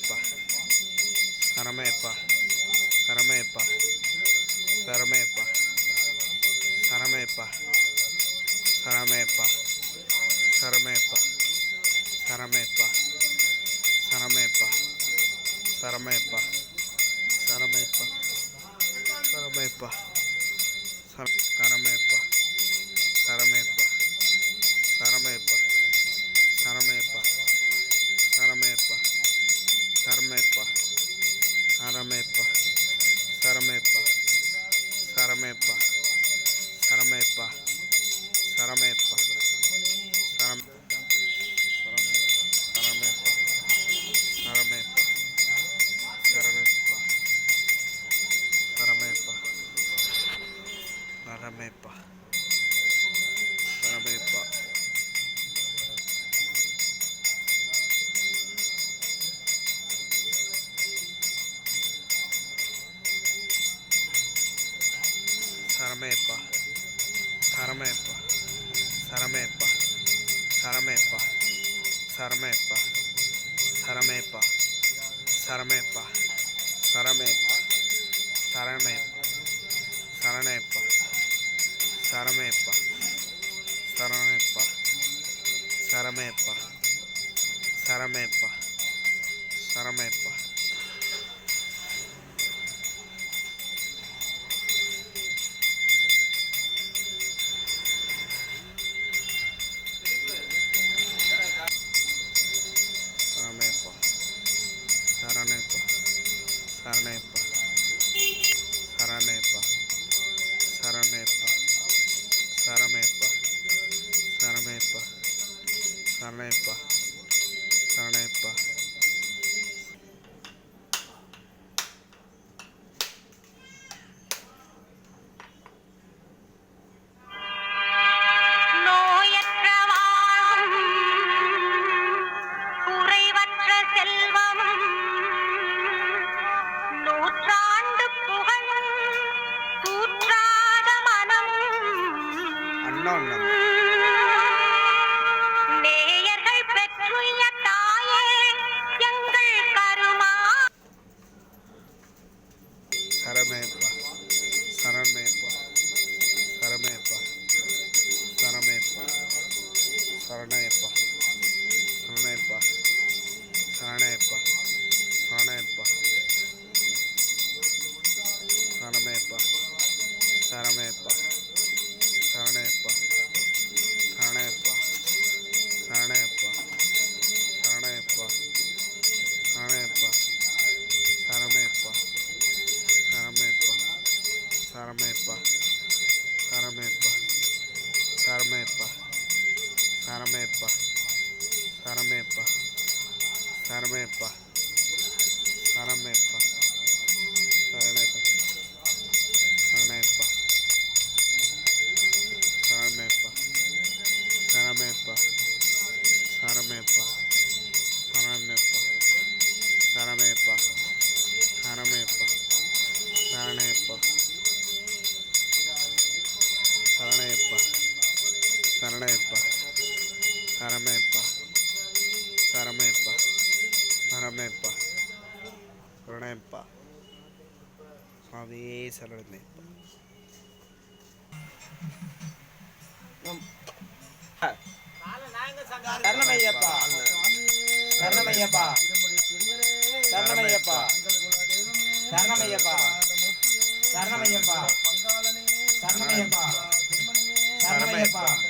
சரமேப்பா சரமேப்பா சரமேப்பா சரமேப்பா சரமேப்பா சரமேப்பா சரமேப்பா சரமேப்பா சரமேப்பா சரமேப்பா சரமேப்பா சரமேப்பா சர கரமேப்பா சரமேப்பா சரமேப்பா சரமேப்பா சரமேப்பா சரமேப்பா சரமேப்பா சரமேப்பா சரமேப்பா சரமேப்பா சரமேப்பா சரமேப்பா சரமேப்பா சரணேப்பா சரமேப்பா சரணேப்பா சரமேப்பா சரமேப்பா சரமேப்பா சரமேப்பா சனைப்பா சனைப்பா சரணேப்பா சரமேப்பா சரமேப்பா சரமேப்பா சரணேப்பா சுவாமியே சரணமேப்பா. சரணமையப்பா. சரணமையப்பா. சரணமையப்பா. சரணமையப்பா. சரணமையப்பா. சரணமையப்பா. சரணமையப்பா.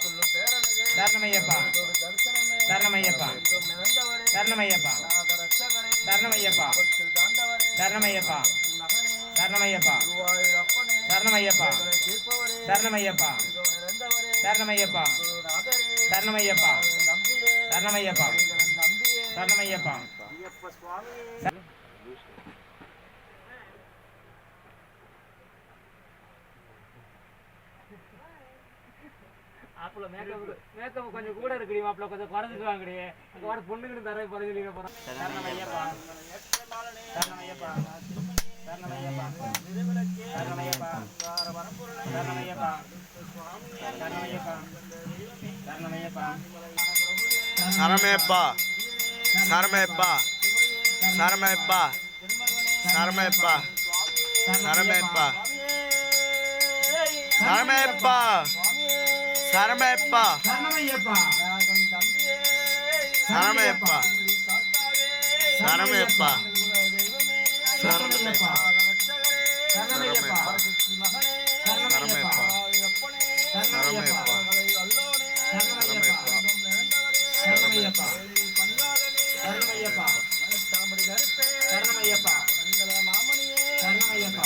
தர்ணமையப்பா தர்ணமையப்பா தர்ணமையப்பா தர்ணமையப்பா தர்ணமையப்பா தர்ணமையப்பா தர்ணமையப்பா தர்ணமையப்பா தர்ணமையப்பா தர்ணமையப்பா சரணமையப்பா சரணமையப்பா மாப்பிள்ள கொஞ்சம் கூட இருக்குடி மாப்பிள்ள கொஞ்சம் குறைஞ்சிட்டு வாங்கடி. தர குறைஞ்சிட்டு சரமேப்பா. சரமேப்பா. சரமேப்பா. சரமேப்பா. சரமேப்பா. சரமேப்பா. சரமேப்பா. சரமையப்பா சரமேப்பா. சரமேப்பா. சரமேப்பா. சரமேப்பா. சரமேப்பா சரமேப்பா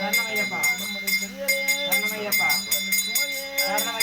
சரமையப்பா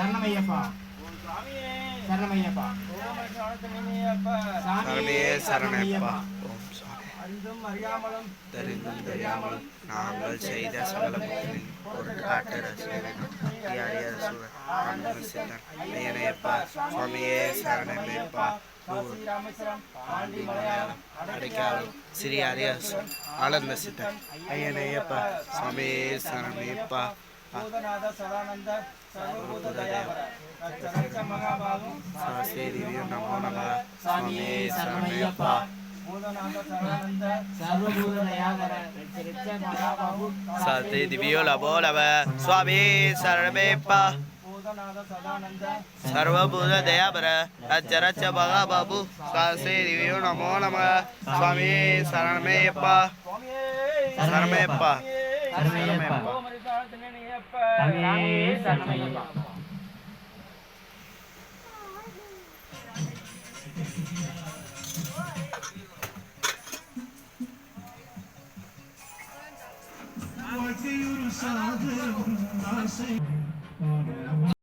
சரணமையப்பா. சரணமையப்பா. சாமியே சரணையப்பா ஓம் அறிந்தும் அறியாமலும் தெரிந்தும் தெரியாமலும் நாங்கள் செய்த சகல புத்திரின் பொருட்காட்டு ரசிகன் அறிய ரசுவன் ஆனந்த சித்தன் ஐயனையப்பா சுவாமியே சரணையப்பா அடைக்காலம் ஸ்ரீ அரியாசன் சித்தன் ஐயனையப்பா சுவாமியே சரணையப்பா பூதநாத சதானந்த சர்வபூத தயாவர அச்சரஞ்ச மகாபாலும் சாஸ்தே திவ்ய நமோ நம. சாமியே சரணமையப்பா. சத்தை திவ்யோ லபோ லவ சுவாமி சரணமேப்பா சர்வபூத தயாபர அச்சரச்ச பகா பாபு சாஸ்தே நமோ நம. சுவாமி சரணமேயப்பா. சரணமேயப்பா. சரணமேயப்பா. Kami, Ayu, dan Ayu.